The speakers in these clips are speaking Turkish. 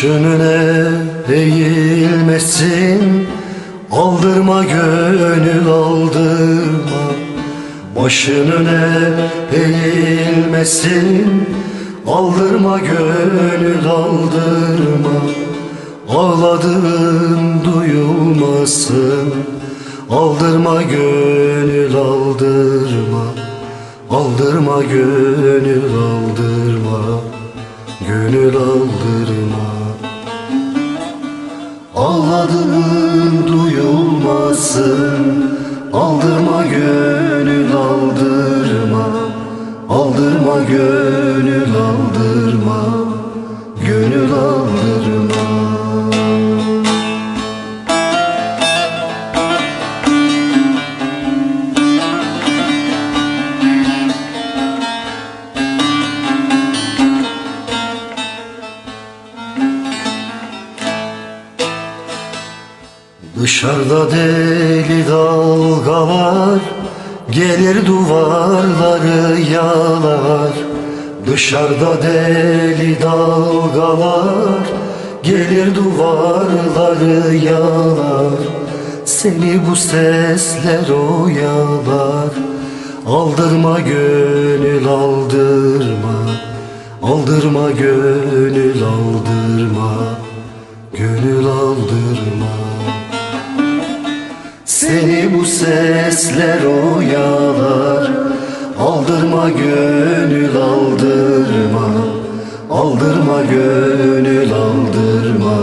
Başönüne eğilmesin Aldırma gönül aldırma. Başönüne eğilmesin Aldırma gönül aldırma. Ağladığın duyulmasın Aldırma gönül aldırma. Aldırma gönül aldırma. Gönül aldırma Ağladığın duyulmasın. Aldırma gönül aldırma. Aldırma gönül aldırma Dışarıda deli dalgalar Gelir duvarları yalar. Dışarıda deli dalgalar Gelir duvarları yalar. Seni bu sesler oyalar. Aldırma gönül aldırma. Aldırma gönül aldırma. Gönül aldırma Seni bu sesler oyalar. Aldırma gönül aldırma. Aldırma gönül aldırma.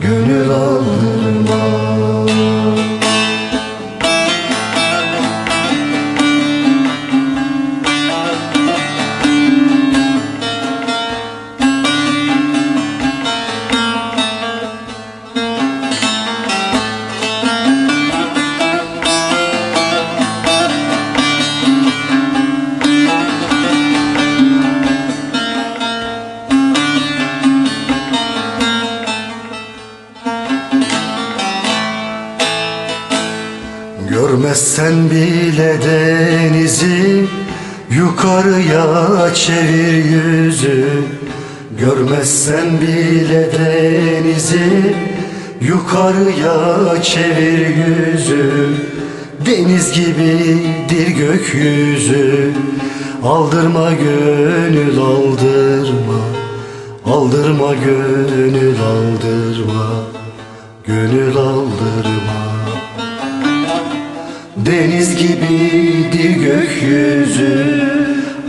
Gönül aldırma Görmezsen bile denizi Yukarıya çevir yüzü. Görmezsen bile denizi Yukarıya çevir yüzü. Deniz gibidir gökyüzü. Aldırma gönül aldırma. Aldırma gönül aldırma. Gönül aldırma Deniz gibidir gökyüzü.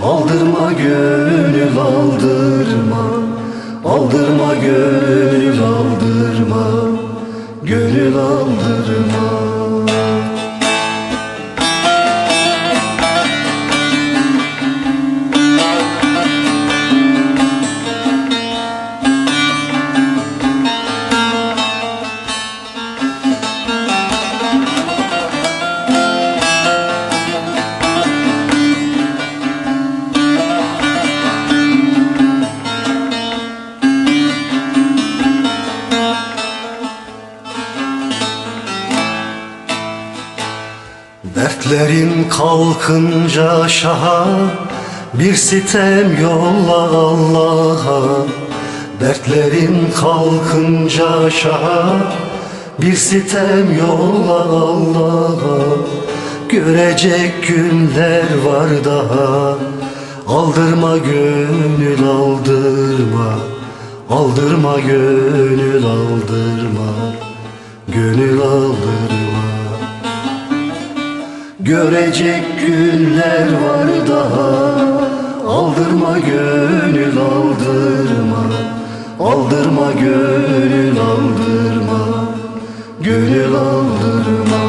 Aldırma gönül aldırma. Aldırma gönül aldırma. Gönül aldırma Dertlerin kalkınca şaha Bir sitem yolla Allah'a. Dertlerin kalkınca şaha Bir sitem yolla Allah'a. Görecek günler var daha Aldırma gönül aldırma. Aldırma gönül aldırma. Gönül aldırma Görecek günler var daha. Aldırma gönül aldırma. Aldırma gönül aldırma. Gönül aldırma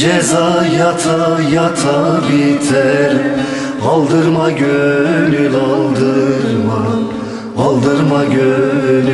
Ceza yata yata biter. Aldırma gönül aldırma. Aldırma gönül